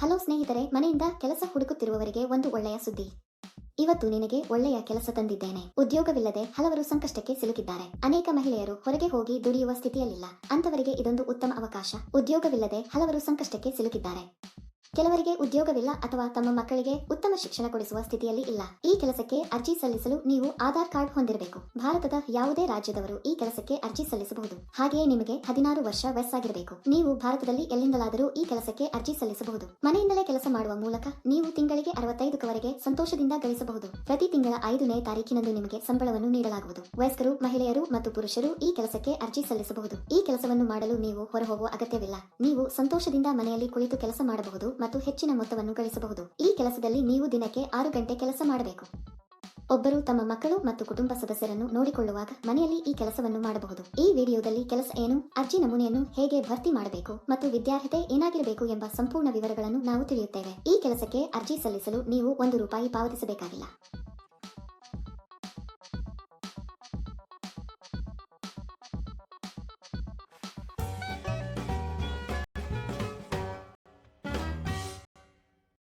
Hello ಸ್ನೇಹಿತರೆ, ಮನೆಯಿಂದ ಕೆಲಸ ಹುಡುಕುತ್ತಿರುವವರಿಗೆ ಒಂದು ಒಳ್ಳೆಯ ಸುದ್ದಿ. ಇವತ್ತು ನಿನಗೆ ಒಳ್ಳೆಯ ಕೆಲಸ ತಂದಿದ್ದೇನೆ. ಉದ್ಯೋಗವಿಲ್ಲದೆ ಹಲವರು ಸಂಕಷ್ಟಕ್ಕೆ ಸಿಲುಕಿದ್ದಾರೆ. ಅನೇಕ ಮಹಿಳೆಯರು ಹೊರಗೆ ಹೋಗಿ ದುಡಿಯುವ ಸ್ಥಿತಿಯಲ್ಲಿಲ್ಲ. ಅಂತವರಿಗೆ ಇದೊಂದು ಉತ್ತಮ ಅವಕಾಶ. ಉದ್ಯೋಗವಿಲ್ಲದೆ ಹಲವರು ಸಂಕಷ್ಟಕ್ಕೆ ಸಿಲುಕಿದ್ದಾರೆ. ಕೆಲವರಿಗೆ ಉದ್ಯೋಗವಿಲ್ಲ ಅಥವಾ ತಮ್ಮ ಮಕ್ಕಳಿಗೆ ಉತ್ತಮ ಶಿಕ್ಷಣ ಕೊಡಿಸುವ ಸ್ಥಿತಿಯಲ್ಲಿ ಇಲ್ಲ. ಈ ಕೆಲಸಕ್ಕೆ ಅರ್ಜಿ ಸಲ್ಲಿಸಲು ನೀವು ಆಧಾರ್ ಕಾರ್ಡ್ ಹೊಂದಿರಬೇಕು. ಭಾರತದ ಯಾವುದೇ ರಾಜ್ಯದವರು ಈ ಕೆಲಸಕ್ಕೆ ಅರ್ಜಿ ಸಲ್ಲಿಸಬಹುದು. ಹಾಗೆಯೇ ನಿಮಗೆ ಹದಿನಾರು ವರ್ಷ ವಯಸ್ಸಾಗಿರಬೇಕು. ನೀವು ಭಾರತದಲ್ಲಿ ಎಲ್ಲಿಂದಲಾದರೂ ಈ ಕೆಲಸಕ್ಕೆ ಅರ್ಜಿ ಸಲ್ಲಿಸಬಹುದು. ಮನೆಯಿಂದಲೇ ಕೆಲಸ ಮಾಡುವ ಮೂಲಕ ನೀವು ತಿಂಗಳಿಗೆ ಅರವತ್ತೈದರವರೆಗೆ ಸಂತೋಷದಿಂದ ಗಳಿಸಬಹುದು. ಪ್ರತಿ ತಿಂಗಳ ಐದನೇ ತಾರೀಕಿನಂದು ನಿಮಗೆ ಸಂಬಳವನ್ನು ನೀಡಲಾಗುವುದು. ವಯಸ್ಕರು, ಮಹಿಳೆಯರು ಮತ್ತು ಪುರುಷರು ಈ ಕೆಲಸಕ್ಕೆ ಅರ್ಜಿ ಸಲ್ಲಿಸಬಹುದು. ಈ ಕೆಲಸವನ್ನು ಮಾಡಲು ನೀವು ಹೊರಹೋಗುವ ಅಗತ್ಯವಿಲ್ಲ. ನೀವು ಸಂತೋಷದಿಂದ ಮನೆಯಲ್ಲಿ ಕುಳಿತು ಕೆಲಸ ಮಾಡಬಹುದು ಮತ್ತು ಹೆಚ್ಚಿನ ಮೊತ್ತವನ್ನು ಗಳಿಸಬಹುದು. ಈ ಕೆಲಸದಲ್ಲಿ ನೀವು ದಿನಕ್ಕೆ ಆರು ಗಂಟೆ ಕೆಲಸ ಮಾಡಬೇಕು. ಒಬ್ಬರು ತಮ್ಮ ಮಕ್ಕಳು ಮತ್ತು ಕುಟುಂಬ ಸದಸ್ಯರನ್ನು ನೋಡಿಕೊಳ್ಳುವಾಗ ಮನೆಯಲ್ಲಿ ಈ ಕೆಲಸವನ್ನು ಮಾಡಬಹುದು. ಈ ವಿಡಿಯೋದಲ್ಲಿ ಕೆಲಸ ಏನು, ಅರ್ಜಿ ನಮೂನೆಯನ್ನು ಹೇಗೆ ಭರ್ತಿ ಮಾಡಬೇಕು ಮತ್ತು ವಿದ್ಯಾರ್ಹತೆ ಏನಾಗಿರಬೇಕು ಎಂಬ ಸಂಪೂರ್ಣ ವಿವರಗಳನ್ನು ನಾವು ತಿಳಿಯುತ್ತೇವೆ. ಈ ಕೆಲಸಕ್ಕೆ ಅರ್ಜಿ ಸಲ್ಲಿಸಲು ನೀವು ಒಂದು ರೂಪಾಯಿ ಪಾವತಿಸಬೇಕಾಗಿಲ್ಲ.